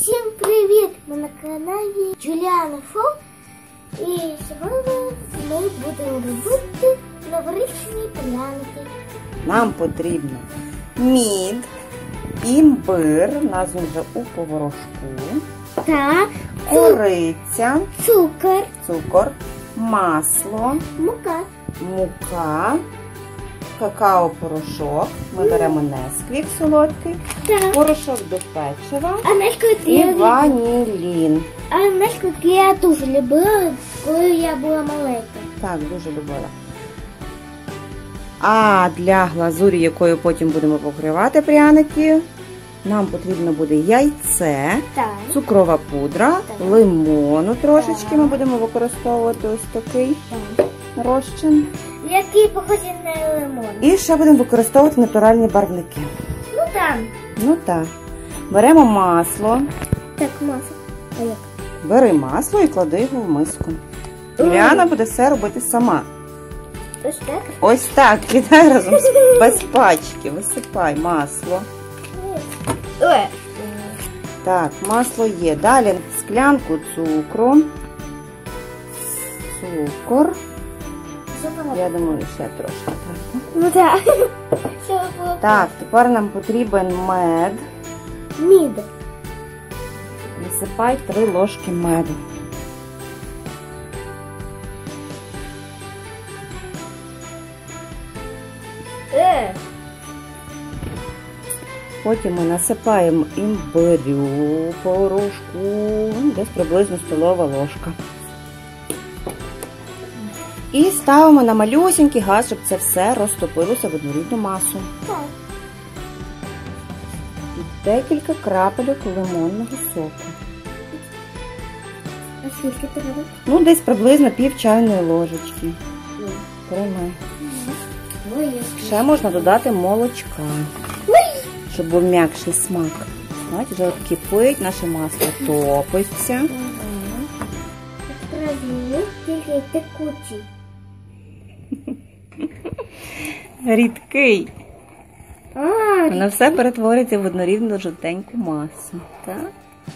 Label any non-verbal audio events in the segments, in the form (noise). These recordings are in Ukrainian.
Всім привіт! Ми на каналі Джуліана Фол. І сьогодні ми будемо робити новорічні пряники. Нам потрібно мід, імбир, нас він вже у поворожку, Та кориця, цукор, цукор, масло, мука. мука, какао-порошок. Ми беремо несквік солодкий, порошок до печива а і я ванілін. а мешку я дуже любила, коли я була маленька. Так, дуже любила. А для глазурі, якою потім будемо покривати пряники, нам потрібно буде яйце, Так. цукрова пудра, Так. лимону трошечки ми будемо використовувати ось такий так. розчин. Який похожий на лимон. І ще будемо використовувати натуральні барвники. Ну там. Ну так. Беремо масло, Так, масло. А як? бери масло і клади його в миску. Юліана буде все робити сама. Ось так? Ось так, кидай разом з- (laughs) без пачки, висипай масло. Ой. Так, масло є. Далі склянку цукру. Цукор. Я думаю, ще трошки. треба. Ну так. (laughs) Так, тепер нам потрібен мед. Мід. Висипай три ложки меду. Е. Потім ми насипаємо імбирю, порошку, ну, десь приблизно столова ложка. І ставимо на малюсінький газ, щоб це все розтопилося в однорідну масу. І декілька крапельок лимонного соку. А скільки треба? Ну, десь приблизно пів чайної ложечки. Тримай. Ще можна додати молочка, щоб був м'якший смак. Бачите, вже кипить, наше масло топиться. Тільки текучий. Рідкий. А, Воно все перетвориться в однорідну жовтеньку масу. Так?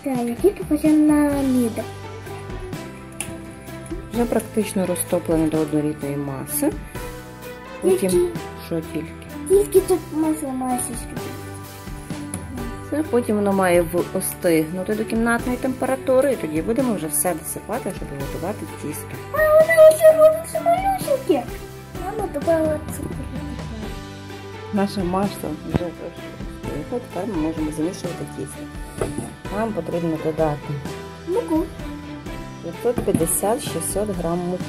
так, який похожий на мід. Вже практично розтоплено до однорідної маси. Потім, Які? що тільки? Тільки тут масло має сісти. Це потім воно має остигнути до кімнатної температури, і тоді будемо вже все досипати, щоб готувати тісто. А вона вже робиться малюсеньке. Мама добавила цукор. Наша масло вже трошки тепер ми можемо замішувати тісто. Нам потрібно додати Муку. 550-600 грам муки.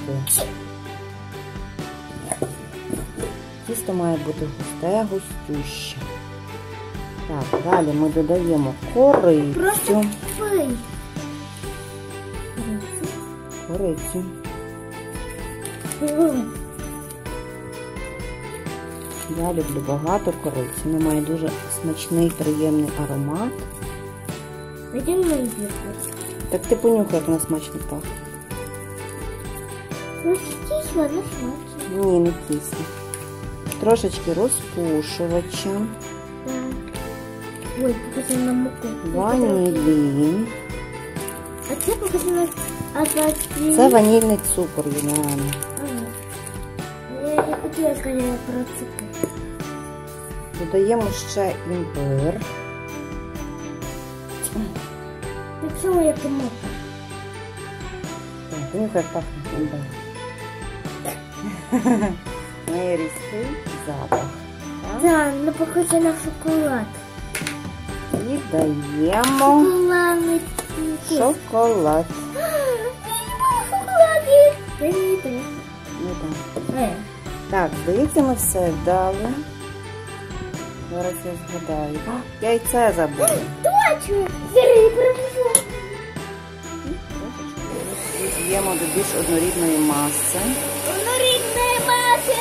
Тісто має бути густе, густюще. Так, далі ми додаємо корицю. Просто пий. Корицю. Я люблю багато кориці. Вона має дуже смачний, приємний аромат. Один набір. Так ти понюхай, як вона смачно пахне. Ну, кись вона смачна. Ні, не кисло. Трошечки розпушувача, Так. Ой, похоже на муку. ванілін. А це похоже на азатський. Це ванільний цукор, Юліана. Ага. Я не хотіла сказати про цукор. Додаємо ще імбир. Так само, як і мука. Так, понюхай, як пахне імбир. (laughs) Має різкий запах. Так. Ну похоже на шоколад. І даємо Шоколадний шоколад. Так. Здається, ми все вдали. Зараз я згадаю. Яйце забула. Точно. Сири привезла. З'ємо до більш однорідної маси. Однорідної маси.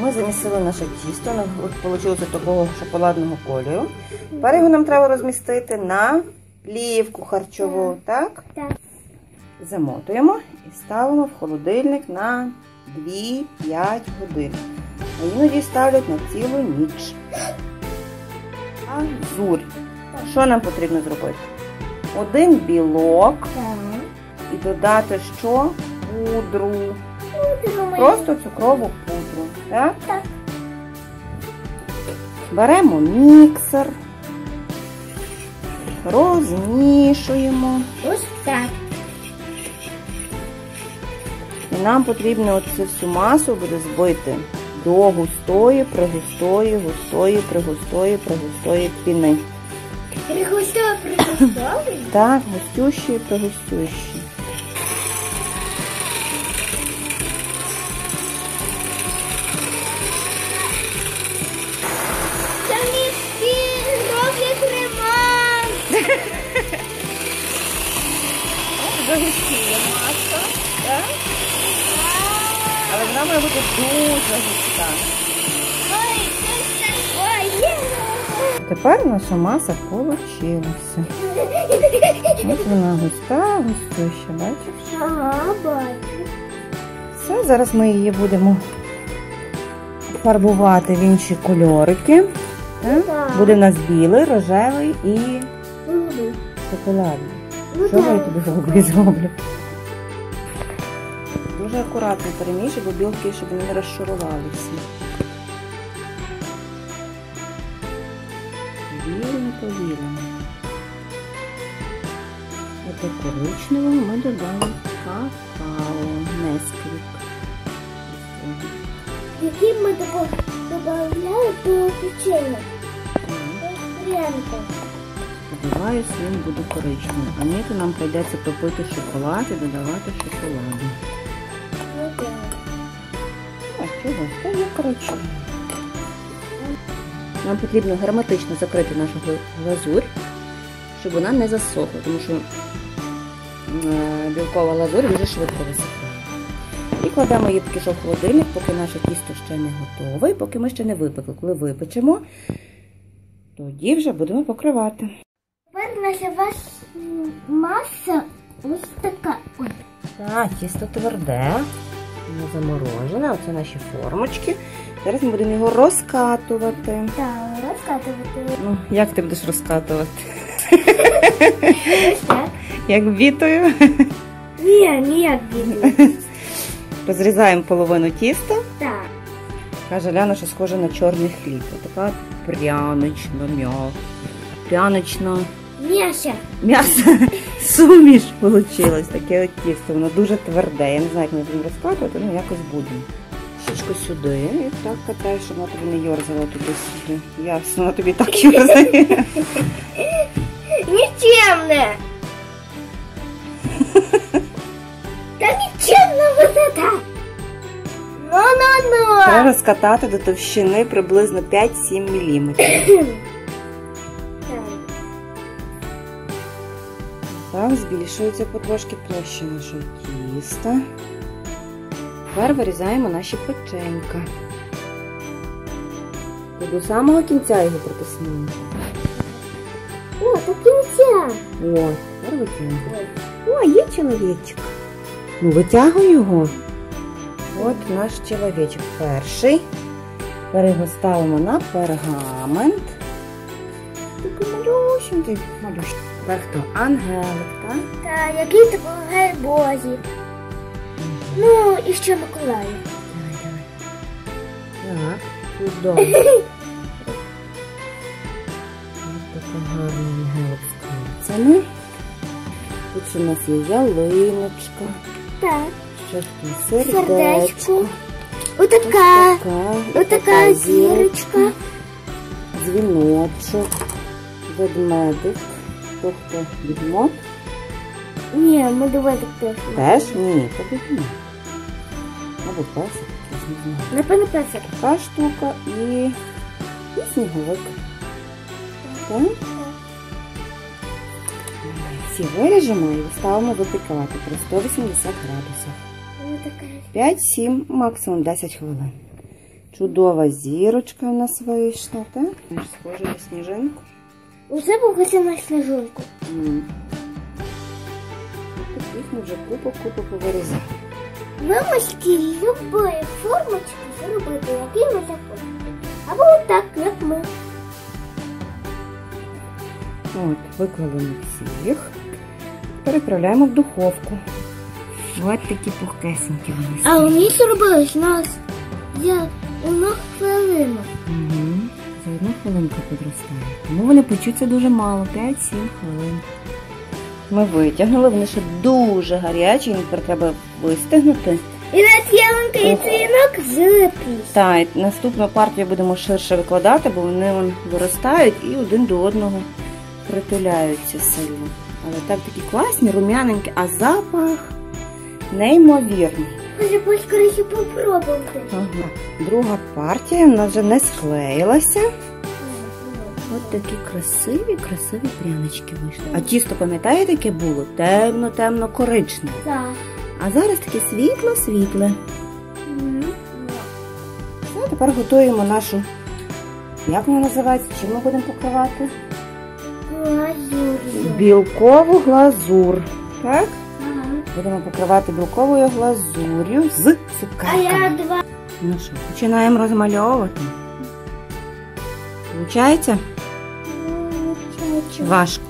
Ми замісили наше тісто, воно вийшло такого шоколадного кольору. Тепер його нам треба розмістити на плівку харчову, так? Так. Замотуємо і ставимо в холодильник на 2-5 годин. а іноді ставлять на цілу ніч. Азурь. Що нам потрібно зробити? Один білок і додати що? Пудру. Просто цукрову пудру. Так? Так. Беремо міксер, розмішуємо. Ось так. І нам потрібно оцю всю масу буде збити до густої, пригустої, густої, пригустої, пригустої піни. Пригостова, пригостовий. Так, густющі, пригустющі. Самі всі так? Але вона має бути дуже густа. Тепер наша маса получилася. Ось вона густа, густюща, бачиш? Ага, бачу. Все, зараз ми її будемо фарбувати в інші кольорики. Так? Так. Буде в нас білий, рожевий і шоколадний. Ну Що я тобі голубий зроблю? Дуже акуратно перемішуй, бо білки, щоб вони не розшарувалися. Вільно повільно. Ото коричневого ми додали какао, несквік. Які ми додавали до печення. Сподіваюсь, він буде коричневий. А ні, то нам прийдеться топити шоколад і додавати шоколаду. Є коричневий. Нам потрібно герметично закрити нашу гла- глазурь, щоб вона не засохла, тому що е, білкова глазурь дуже швидко висихає. І кладемо її поки що в холодильник, поки наше тісто ще не готове, і поки ми ще не випекли. Коли випечемо, тоді вже будемо покривати. Тепер наша ваша маса ось така. Так, тісто тверде, не заморожене. Оце наші формочки. Зараз ми будемо його розкатувати. Так, розкатувати. Ну, як ти будеш розкатувати? Як бітою. Ні, ніяк бідно. Розрізаємо половину тіста. Так. Каже Ляна, що схоже на чорний хліб. Така прянична м'ясо. Прянична М'яша. м'ясо. Суміш вийшло. Таке от тісто. Воно дуже тверде. Я не знаю, як ми будемо розкатувати, ну якось будемо. Щічку сюди і так катаєш, щоб вона тобі не йорзала туди-сюди. Ясно, вона тобі так йорзає. (laughs) Нечемне. (laughs) Та нечемно вот это. Ну-ну-ну. Треба розкатати до товщини приблизно 5-7 мм. (clears throat) збільшується потрошки площа нашого тіста. Тепер вирізаємо наші печенька. І до самого кінця його притиснемо. О, так кінця. О, тепер витягуємо. О, є чоловічок. Ну, витягуй його. От наш чоловічок перший. Тепер його ставимо на пергамент. Такий малюсенький. Малюсенький. Тепер хто? Ангелик, так? Та який допомагає Бозі. Ну, і ще Миколаїв. Давай, давай. Так, чудово. Ось така гарна. Тут у нас є ялиночка, Так. ще тут сердечко. Отака. Отака зірочка. дзвіночок, ведмедик. Тобто відмот. Ні, ми давайте теж. Теж? Ні, то відмот. Мабуть, песик, я не знаю. Напевно, песик. Така штука і, і сніговик. Так? Всі виріжемо і ставимо випікати при 180 градусах. 5-7, максимум 10 хвилин. Чудова зірочка у нас вийшла, так? Схоже на сніжинку. Усе похоже на сніжинку. Ось Таких ми вже купу-купу повирізали. Ви можете любої формочки зробити, який ви захочете. Або так, як ми. От, виклали ми всіх. Переправляємо в духовку. Ось такі пухкесенькі вони. А вони зробили з нас за одну хвилину. Угу. За одну хвилинку підростає. Тому вони печуться дуже мало, 5-7 хвилин. Ми витягнули, вони ще дуже гарячі, їм тепер треба вистигнути. І на ялинка і дзвінок злиплись. Так, наступну партію будемо ширше викладати, бо вони вон, виростають і один до одного притуляються сильно. Але так такі класні, рум'яненькі, а запах неймовірний. Може, поскоріше попробувати. Ага. Друга партія в нас вже не склеїлася. От такі красиві, красиві прянички вийшли. А тісто, пам'ятаєте, яке було? Темно, темно, коричневе. Так. А зараз таке світло-світле. Все, тепер готуємо нашу. Як вона називається? Чим ми будемо покривати? Глазур'ю. Білкову глазур. Так? Будемо покривати білковою глазур'ю з цукерками. два. Ну що, починаємо розмальовувати. Получається? Важко.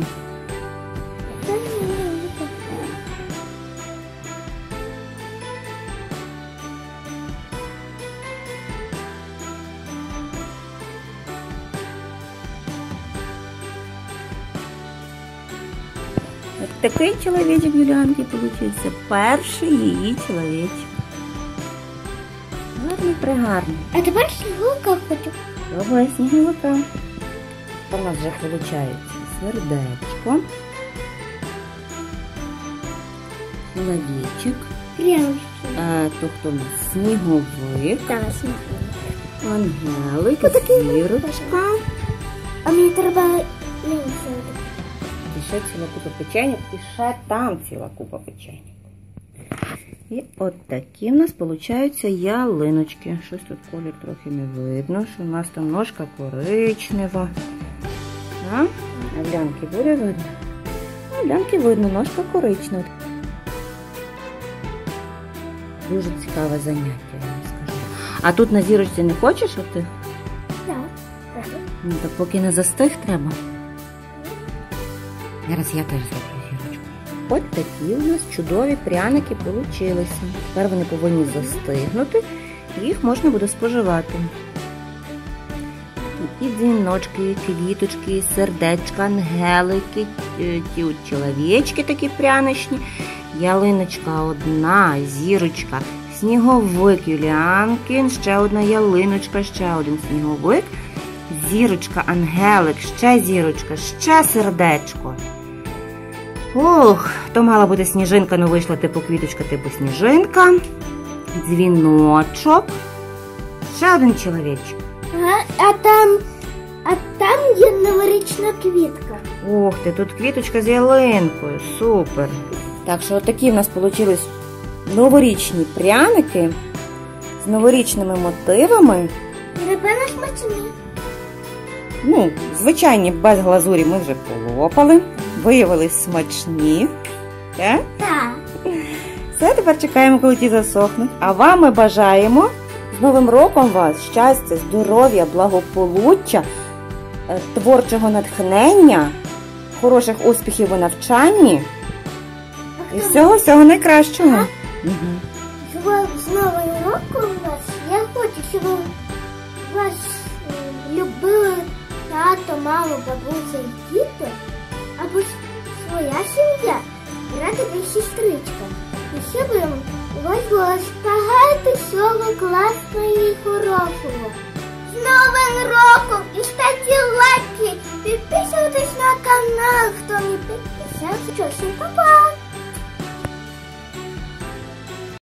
Такий чоловічок Юліанки получився. Перший її чоловічок. Гарний пригарний. А тепер снігурка хочу. Добре, сніговика. У нас вже виходить сердечко. Чоловічок. Прямо. А то хто в нас сніговик, Так, снігурка. ангелик, зірочка. А мені треба менше. Ще ціла купа печеньок, і ще там ціла купа печеньок. І от такі в нас получаються ялиночки. Щось тут колір трохи не видно, що у нас там ножка коричнева. А? А глянки буде видно? А глянки видно, ножка коричнева. Дуже цікаве заняття, я вам скажу. А тут на зірочці не хочеш оти? Так. Так. Ну, так поки не застиг треба. Зараз я теж зроблю зірочку. От такі у нас чудові пряники получилися. Тепер вони повинні застигнути, і їх можна буде споживати. І дзвіночки, квіточки, сердечка, ангелики, ті чоловічки такі пряничні, ялиночка одна, зірочка, сніговик Юліанкін, ще одна ялиночка, ще один сніговик, зірочка, ангелик, ще зірочка, ще сердечко. Ох, то мала бути сніжинка, ну вийшла типу квіточка, типу сніжинка. Дзвіночок. Ще один чоловічок. Ага, а там, а там є новорічна квітка. Ох ти, тут квіточка з ялинкою. Супер. Так що такі в нас вийшли новорічні пряники з новорічними мотивами. І напевно смачні. Ну, звичайні, без глазурі ми вже полопали. Виявились смачні. Так? Так. Все, тепер чекаємо, коли ті засохнуть. А вам ми бажаємо з Новим роком вас щастя, здоров'я, благополуччя, е, творчого натхнення, хороших успіхів у навчанні і всього всього найкращого. З Новим роком вас. Я хочу, щоб вас е, любили тато, мама, бабуся і діти, ж своя сім'я, братик і сестричка. І щоб у вас було багато всього класного і хорошого. З Новим роком! І ставте лайки, підписуйтесь на канал, хто не підписався. Па-па!